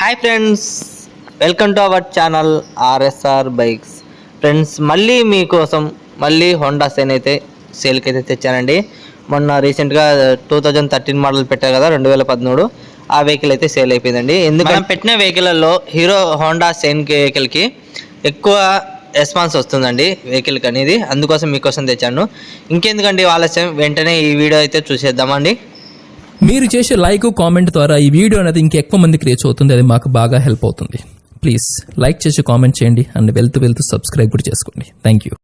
Hi friends welcome to our channel RSR bikes friends మళ్ళీ మీకోసం మళ్ళీ హోండా సెన్ అయితే సేల్కి అయితే తెచ్చానండి. మొన్న రీసెంట్గా టూ థౌజండ్ థర్టీన్ మోడల్ పెట్టారు కదా రెండు వేల పదమూడు ఆ వెహికల్ అయితే సేల్ అయిపోయిందండి. ఎందుకంటే పెట్టిన వెహికల్లో హీరో హోండా సెన్ వెహికల్కి ఎక్కువ రెస్పాన్స్ వస్తుందండి వెహికల్కి అనేది. అందుకోసం మీకోసం తెచ్చాను. ఇంకెందుకండి ఆలస్యం? వెంటనే ఈ వీడియో అయితే చూసేద్దామండి. మీరు చేసే లైక్ కామెంట్ ద్వారా ఈ వీడియో అనేది ఇంకెక్కువ మందికి రీచ్ అవుతుంది. అది మాకు బాగా హెల్ప్ అవుతుంది. ప్లీజ్ లైక్ చేసి కామెంట్ చేయండి. అండ్ వెళ్తూ వెళ్తూ సబ్స్క్రైబ్ కూడా చేసుకోండి. థ్యాంక్ యూ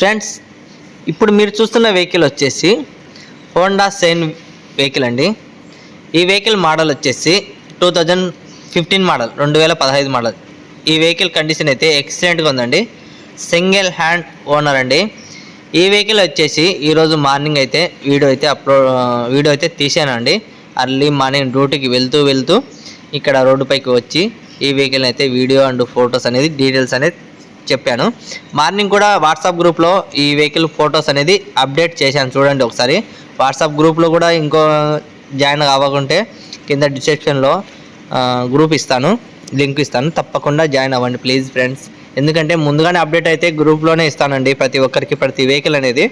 ఫ్రెండ్స్ ఇప్పుడు మీరు చూస్తున్న వెహికల్ వచ్చేసి హోండా సైన్ వెహికల్ అండి. ఈ వెహికల్ మోడల్ వచ్చేసి టూ థౌజండ్ ఫిఫ్టీన్ మోడల్ రెండు వేల పదహైదు మోడల్ ఈ వెహికల్ కండిషన్ అయితే ఎక్సలెంట్గా ఉందండి. సింగిల్ హ్యాండ్ ఓనర్ అండి. ఈ వెహికల్ వచ్చేసి ఈరోజు మార్నింగ్ అయితే వీడియో అయితే అప్లోడ్ వీడియో అయితే తీసానండి. అర్లీ మార్నింగ్ డ్యూటీకి వెళ్తూ వెళ్తూ ఇక్కడ రోడ్డుపైకి వచ్చి ఈ వెహికల్ అయితే వీడియో అండ్ ఫొటోస్ అనేది డీటెయిల్స్ అనేది చెప్పాను. మార్నింగ్ కూడా వాట్సాప్ గ్రూప్లో ఈ వెహికల్ ఫొటోస్ అనేది అప్డేట్ చేశాను. చూడండి ఒకసారి. వాట్సాప్ గ్రూప్లో కూడా ఇంకో జాయిన్ అవ్వకుంటే కింద డిస్క్రిప్షన్లో గ్రూప్ ఇస్తాను. లింక్ ఇస్తాను. తప్పకుండా జాయిన్ అవ్వండి ప్లీజ్ ఫ్రెండ్స్. ఎందుకంటే ముందుగానే అప్డేట్ అయితే గ్రూప్లోనే ఇస్తానండి ప్రతి ఒక్కరికి ప్రతి వెహికల్ అనేది.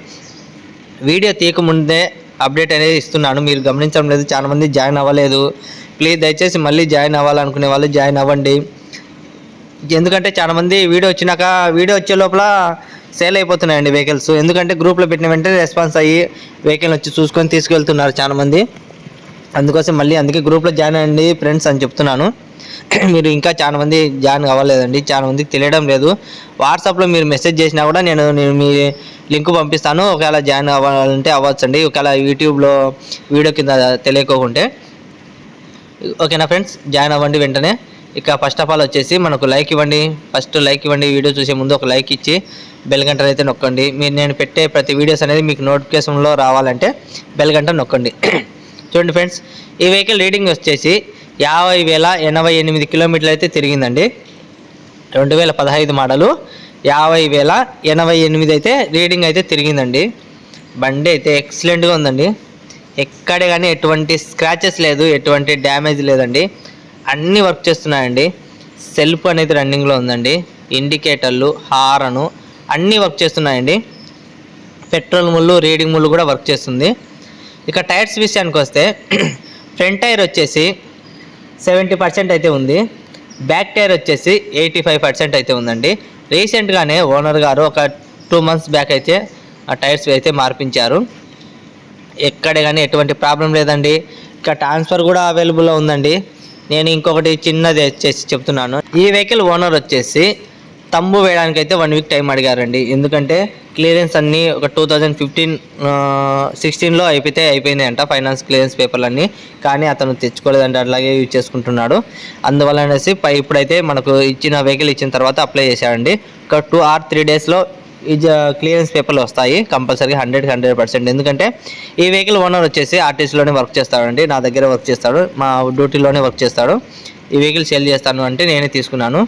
వీడియో తీయకముందే అప్డేట్ అనేది ఇస్తున్నాను. మీరు గమనించడం లేదు చాలా మంది జాయిన్ అవ్వలేదు. ప్లీజ్ దయచేసి మళ్ళీ జాయిన్ అవ్వాలనుకునే వాళ్ళు జాయిన్ అవ్వండి. ఎందుకంటే చాలామంది వీడియో వచ్చినాక వీడియో వచ్చే లోపల సేల్ అయిపోతున్నాయండి వెహికల్స్ ఎందుకంటే గ్రూప్లో పెట్టిన వెంటనే రెస్పాన్స్ అయ్యి వెహికల్ వచ్చి చూసుకొని తీసుకెళ్తున్నారు చాలా మంది అందుకోసం మళ్ళీ అందుకే గ్రూప్లో జాయిన్ అయ్యండి ఫ్రెండ్స్ అని చెప్తున్నాను. మీరు ఇంకా చాలా మంది జాయిన్ అవ్వలేదండి చాలా మందికి తెలియడం లేదు. వాట్సాప్లో మీరు మెసేజ్ చేసినా కూడా నేను నేను మీ లింక్ పంపిస్తాను. ఒకవేళ జాయిన్ అవ్వాలంటే అవ్వచ్చండి. ఒకవేళ యూట్యూబ్లో వీడియో కింద తెలియకోకుంటే. ఓకేనా ఫ్రెండ్స్ జాయిన్ అవ్వండి వెంటనే. ఇక ఫస్ట్ ఆఫ్ ఆల్ వచ్చేసి మనకు లైక్ ఇవ్వండి. ఫస్ట్ లైక్ ఇవ్వండి. వీడియో చూసే ముందు ఒక లైక్ ఇచ్చి బెల్ గంటలు అయితే నొక్కండి. మీరు నేను పెట్టే ప్రతి వీడియోస్ అనేది మీకు నోటిఫికేషన్లో రావాలంటే బెల్ గంట నొక్కండి. చూడండి ఫ్రెండ్స్ ఈ వెహికల్ రీడింగ్ వచ్చేసి యాభై వేల ఎనభై ఎనిమిది కిలోమీటర్లు అయితే తిరిగిందండి. రెండు వేల పదహైదు మోడలు యాభై వేల ఎనభై ఎనిమిది అయితే రీడింగ్ అయితే తిరిగిందండి. బండి అయితే ఎక్సలెంట్గా ఉందండి. ఎక్కడ కానీ ఎటువంటి స్క్రాచెస్ లేదు ఎటువంటి డ్యామేజ్ లేదండి. అన్నీ వర్క్ చేస్తున్నాయండి. సెల్ఫ్ అనేది రన్నింగ్లో ఉందండి. ఇండికేటర్లు హారను అన్నీ వర్క్ చేస్తున్నాయండి. పెట్రోల్ ముళ్ళు రీడింగ్ ముళ్ళు కూడా వర్క్ చేస్తుంది. ఇక టైర్స్ విషయానికి వస్తే ఫ్రంట్ టైర్ వచ్చేసి సెవెంటీ పర్సెంట్ అయితే ఉంది. బ్యాక్ టైర్ వచ్చేసి ఎయిటీ ఫైవ్ పర్సెంట్ అయితే ఉందండి. రీసెంట్గానే ఓనర్ గారు ఒక టూ మంత్స్ బ్యాక్ అయితే ఆ టైర్స్ అయితే మార్పించారు. ఎక్కడ కానీ ఎటువంటి ప్రాబ్లం లేదండి. ఇక ట్రాన్స్ఫర్ కూడా అవైలబుల్లో ఉందండి. నేను ఇంకొకటి చిన్నది వచ్చేసి చెప్తున్నాను. ఈ వెహికల్ ఓనర్ వచ్చేసి తంబు వేయడానికి అయితే వన్ వీక్ టైం అడిగారండి. ఎందుకంటే క్లియరెన్స్ అన్నీ ఒక టూ థౌజండ్ ఫిఫ్టీన్ సిక్స్టీన్లో అయిపోతే అయిపోయింది అంట ఫైనాన్స్ క్లియరెన్స్ పేపర్లు అన్నీ కానీ అతను తెచ్చుకోలేదంటే అట్లాగే యూజ్ చేసుకుంటున్నాడు. అందువల్ల అనేసి పై ఇప్పుడైతే మనకు ఇచ్చిన వెహికల్ ఇచ్చిన తర్వాత అప్లై చేశాడండి. ఒక టూ ఆర్ త్రీ డేస్లో ఈ క్లియరెన్స్ పేపర్లు వస్తాయి. కంపల్సరీ హండ్రెడ్ హండ్రెడ్ పర్సెంట్ ఎందుకంటే ఈ వెహికల్ ఓనర్ వచ్చేసి ఆర్టీసీలోనే వర్క్ చేస్తాడండి. నా దగ్గర వర్క్ చేస్తాడు. మా డ్యూటీలోనే వర్క్ చేస్తాడు. ఈ వెహికల్ సేల్ చేస్తాను అంటే నేనే తీసుకున్నాను.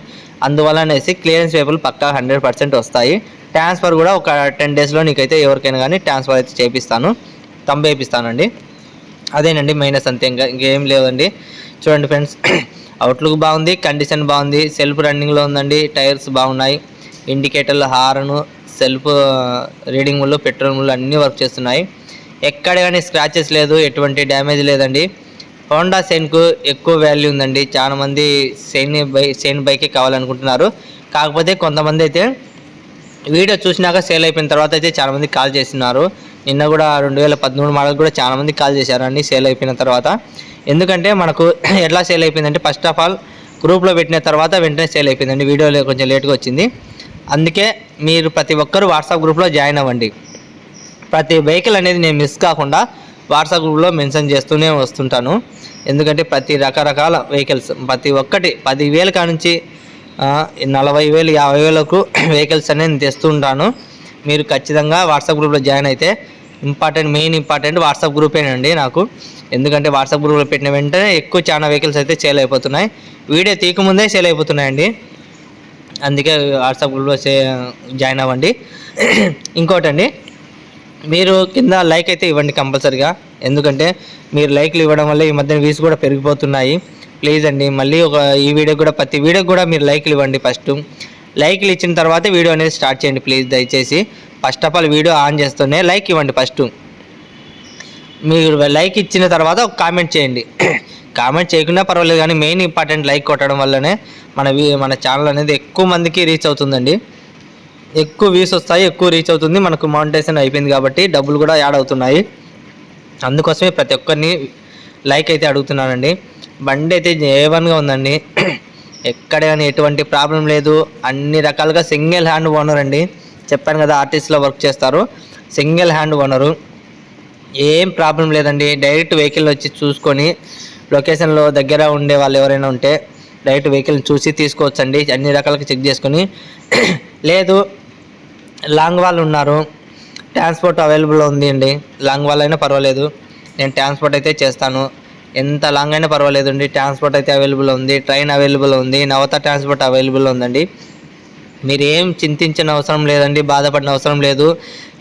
అందువల్ల అనేసి క్లియరెన్స్ పేపర్లు పక్కా హండ్రెడ్ పర్సెంట్ వస్తాయి. ట్రాన్స్ఫర్ కూడా ఒక టెన్ డేస్లో నీకైతే ఎవరికైనా కానీ ట్రాన్స్ఫర్ అయితే చేపిస్తాను. తంబు వేపిస్తానండి అదేనండి మైనస్ అంతే ఇంకా ఇంకేం లేదండి. చూడండి ఫ్రెండ్స్ అవుట్లుక్ బాగుంది కండిషన్ బాగుంది సెల్ఫ్ రన్నింగ్లో ఉందండి టైర్స్ బాగున్నాయి. ఇండికేటర్లు హార్ను సెల్ఫ్ రీడింగ్ ముళ్ళు పెట్రోల్ ముళ్ళు అన్నీ వర్క్ చేస్తున్నాయి. ఎక్కడ కానీ స్క్రాచెస్ లేదు ఎటువంటి డ్యామేజ్ లేదండి. హోండా సైన్కు ఎక్కువ వాల్యూ ఉందండి. చాలామంది సైన్ బై సైన్ బైకే కావాలనుకుంటున్నారు. కాకపోతే కొంతమంది అయితే వీడియో చూసినాక సేల్ అయిపోయిన తర్వాత అయితే చాలామంది కాల్ చేస్తున్నారు. నిన్న కూడా రెండు వేల పదమూడు మోడల్ కూడా చాలామంది కాల్ చేశారండి సేల్ అయిపోయిన తర్వాత. ఎందుకంటే మనకు ఎట్లా సేల్ అయిపోయిందంటే ఫస్ట్ ఆఫ్ ఆల్ గ్రూప్లో పెట్టిన తర్వాత వెంటనే సేల్ అయిపోయిందండి. వీడియోలో కొంచెం లేట్గా వచ్చింది. అందుకే మీరు ప్రతి ఒక్కరు వాట్సాప్ గ్రూప్లో జాయిన్ అవ్వండి. ప్రతి వెహికల్ అనేది నేను మిస్ కాకుండా వాట్సాప్ గ్రూప్లో మెన్షన్ చేస్తూనే వస్తుంటాను. ఎందుకంటే ప్రతి రకరకాల వెహికల్స్ ప్రతి ఒక్కటి పదివేల కానుంచి నలభై వేలు యాభై వేలకు వెహికల్స్ అనేది నేను తెస్తుంటాను. మీరు ఖచ్చితంగా వాట్సాప్ గ్రూప్లో జాయిన్ అయితే ఇంపార్టెంట్ మెయిన్ ఇంపార్టెంట్ వాట్సాప్ గ్రూపేనండి నాకు. ఎందుకంటే వాట్సాప్ గ్రూప్లో పెట్టిన వెంటనే ఎక్కువ చాలా వెహికల్స్ అయితే సేల్ అయిపోతున్నాయి. వీడియో తీయకముందే సేల్ అయిపోతున్నాయండి. అందుకే వాట్సాప్ గ్రూప్లో జాయిన్ అవ్వండి. ఇంకోటండి మీరు కింద లైక్ అయితే ఇవ్వండి కంపల్సరిగా. ఎందుకంటే మీరు లైక్లు ఇవ్వడం వల్ల ఈ మధ్యన వ్యూస్ కూడా పెరిగిపోతున్నాయి. ప్లీజ్ అండి మళ్ళీ ఒక ఈ వీడియో కూడా ప్రతి వీడియోకి కూడా మీరు లైక్లు ఇవ్వండి ఫస్ట్. లైక్లు ఇచ్చిన తర్వాత వీడియో అనేది స్టార్ట్ చేయండి ప్లీజ్ దయచేసి. First of all video on చేస్తూనే లైక్ ఇవ్వండి ఫస్ట్. మీరు లైక్ ఇచ్చిన తర్వాత ఒక కామెంట్ చేయండి. కామెంట్ చేయకుండా పర్వాలేదు కానీ మెయిన్ ఇంపార్టెంట్ లైక్ కొట్టడం వల్లనే మన మన ఛానల్ అనేది ఎక్కువ మందికి రీచ్ అవుతుందండి. ఎక్కువ వ్యూస్ వస్తాయి ఎక్కువ రీచ్ అవుతుంది. మనకు మానిటైజేషన్ అయిపోయింది కాబట్టి డబ్బులు కూడా యాడ్ అవుతున్నాయి. అందుకోసమే ప్రతి ఒక్కరిని లైక్ అయితే అడుగుతున్నానండి. బండి అయితే ఏవన్గా ఉందండి. ఎక్కడ కానీ ఎటువంటి ప్రాబ్లం లేదు. అన్ని రకాలుగా సింగిల్ హ్యాండ్ ఓనర్ అండి. చెప్పాను కదా ఆర్టిస్ట్లో వర్క్ చేస్తారు. సింగిల్ హ్యాండ్ ఓనరు ఏం ప్రాబ్లం లేదండి. డైరెక్ట్ వెహికల్ వచ్చి చూసుకొని లొకేషన్లో దగ్గర ఉండే వాళ్ళు ఎవరైనా ఉంటే డైరెక్ట్ వెహికల్ చూసి తీసుకోవచ్చండి. అన్ని రకాలుగా చెక్ చేసుకొని. లేదు లాంగ్ వాళ్ళు ఉన్నారు. ట్రాన్స్పోర్ట్ అవైలబుల్ ఉంది అండి. లాంగ్ వాళ్ళు అయినా పర్వాలేదు. నేను ట్రాన్స్పోర్ట్ అయితే చేస్తాను. ఎంత లాంగ్ అయినా పర్వాలేదు అండి. ట్రాన్స్పోర్ట్ అయితే అవైలబుల్ ఉంది. ట్రైన్ అవైలబుల్ ఉంది. నవత ట్రాన్స్పోర్ట్ అవైలబుల్ ఉందండి. మీరు ఏం చింతించిన అవసరం లేదండి. బాధపడిన అవసరం లేదు.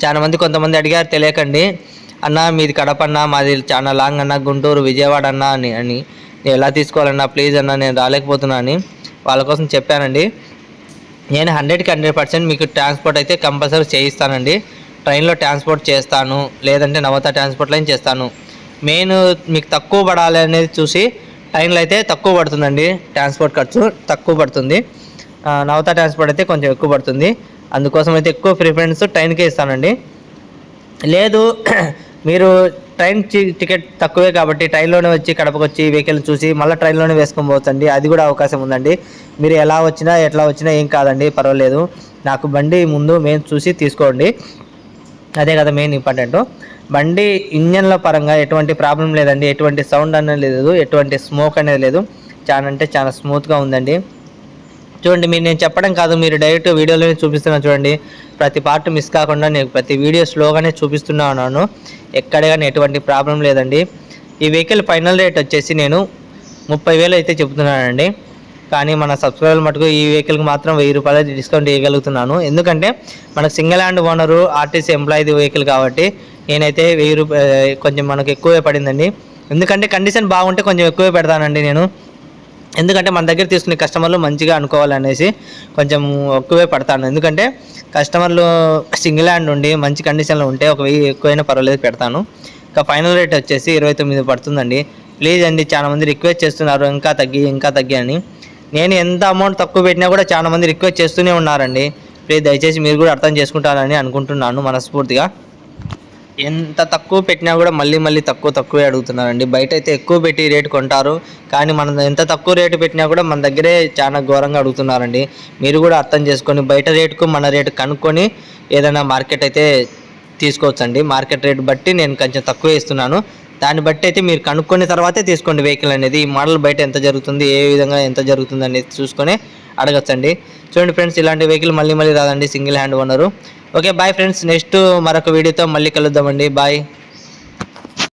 చాలా మంది కొంతమంది అడిగారు తెలియకండి. అన్న మీది కడప అన్న మాది చాలా లాంగ్ అన్న గుంటూరు విజయవాడ అన్న అని అని. నేను ఎలా తీసుకోవాలన్నా ప్లీజ్ అన్న నేను రాలేకపోతున్నా అని వాళ్ళ కోసం చెప్పానండి. నేను హండ్రెడ్కి హండ్రెడ్ పర్సెంట్ మీకు ట్రాన్స్పోర్ట్ అయితే కంపల్సరీ చేయిస్తానండి. ట్రైన్లో ట్రాన్స్పోర్ట్ చేస్తాను లేదంటే నవత ట్రాన్స్పోర్ట్లో చేస్తాను. మెయిన్ మీకు తక్కువ పడాలి అనేది చూసి ట్రైన్లో అయితే తక్కువ పడుతుందండి ట్రాన్స్పోర్ట్ ఖర్చు తక్కువ పడుతుంది. నవత ట్రాన్స్పోర్ట్ అయితే కొంచెం ఎక్కువ పడుతుంది. అందుకోసం అయితే ఎక్కువ ప్రిఫరెన్స్ ట్రైన్కే ఇస్తానండి. లేదు మీరు ట్రైన్ టికెట్ తక్కువే కాబట్టి ట్రైన్లోనే వచ్చి కడపకు వచ్చి వెహికల్ చూసి మళ్ళీ ట్రైన్లోనే వేసుకొని పోవచ్చండి. అది కూడా అవకాశం ఉందండి. మీరు ఎలా వచ్చినా ఎట్లా వచ్చినా ఏం కాదండి పర్వాలేదు. నాకు బండి ముందు మేము చూసి తీసుకోండి. అదే కదా మెయిన్ ఇంపార్టెంట్. బండి ఇంజన్ల పరంగా ఎటువంటి ప్రాబ్లం లేదండి. ఎటువంటి సౌండ్ అనేది లేదు ఎటువంటి స్మోక్ అనేది లేదు. చాలా అంటే చాలా స్మూత్గా ఉందండి. చూడండి మీరు నేను చెప్పడం కాదు మీరు డైరెక్ట్ వీడియోలోనే చూపిస్తున్నాను చూడండి. ప్రతి పార్ట్ మిస్ కాకుండా నేను ప్రతి వీడియో స్లోగానే చూపిస్తున్నా ఉన్నాను. ఎక్కడ కానీ ఎటువంటి ప్రాబ్లం లేదండి. ఈ వెహికల్ ఫైనల్ రేట్ వచ్చేసి నేను ముప్పై వేలు అయితే చెప్తున్నానండి. కానీ మన సబ్స్క్రైబర్ మటుకు ఈ వెహికల్కి మాత్రం వెయ్యి రూపాయలు డిస్కౌంట్ ఇవ్వగలుగుతున్నాను. ఎందుకంటే మనకు సింగిల్ హ్యాండ్ ఓనరు ఆర్టీసీ ఎంప్లాయీది వెహికల్ కాబట్టి నేనైతే వెయ్యి రూపాయ కొంచెం మనకు ఎక్కువే పడిందండి. ఎందుకంటే కండిషన్ బాగుంటే కొంచెం ఎక్కువే పెడతానండి నేను. ఎందుకంటే మన దగ్గర తీసుకునే కస్టమర్లు మంచిగా అనుకోవాలనేసి కొంచెం ఎక్కువే పడతాను. ఎందుకంటే కస్టమర్లు సింగిల్ హ్యాండ్ ఉండి మంచి కండిషన్లో ఉంటే ఒక వెయ్యి ఎక్కువైనా పర్వాలేదు పెడతాను. ఇంకా ఫైనల్ రేట్ వచ్చేసి ఇరవై తొమ్మిది పడుతుందండి. ప్లీజ్ అండి చాలా మంది రిక్వెస్ట్ చేస్తున్నారు ఇంకా తగ్గి ఇంకా తగ్గి అని. నేను ఎంత అమౌంట్ తక్కువ పెట్టినా కూడా చాలా మంది రిక్వెస్ట్ చేస్తూనే ఉన్నారండి. ప్లీజ్ దయచేసి మీరు కూడా అర్థం చేసుకుంటారని అనుకుంటున్నాను మనస్ఫూర్తిగా. ఎంత తక్కువ పెట్టినా కూడా మళ్ళీ మళ్ళీ తక్కువ తక్కువే అడుగుతున్నారండి. బయట అయితే ఎక్కువ పెట్టి రేటు కొంటారు. కానీ మనం ఎంత తక్కువ రేటు పెట్టినా కూడా మన దగ్గరే చాలా ఘోరంగా అడుగుతున్నారండి. మీరు కూడా అర్థం చేసుకొని బయట రేటుకు మన రేటు కనుక్కొని ఏదైనా మార్కెట్ అయితే తీసుకోవచ్చండి. మార్కెట్ రేట్ బట్టి నేను కొంచెం తక్కువ ఇస్తున్నాను దాన్ని బట్టి అయితే మీరు కనుక్కున్న తర్వాతే తీసుకోండి వెహికల్ అనేది. ఈ మోడల్ బయట ఎంత జరుగుతుంది ఏ విధంగా ఎంత జరుగుతుంది అనేది చూసుకొని అడగచ్చండి. చూడండి ఫ్రెండ్స్ ఇలాంటి వెహికల్ మళ్ళీ మళ్ళీ రాదండి. Single hand owner. Okay bye friends next మరొక వీడియోతో మళ్ళీ కలుద్దామండి. బాయ్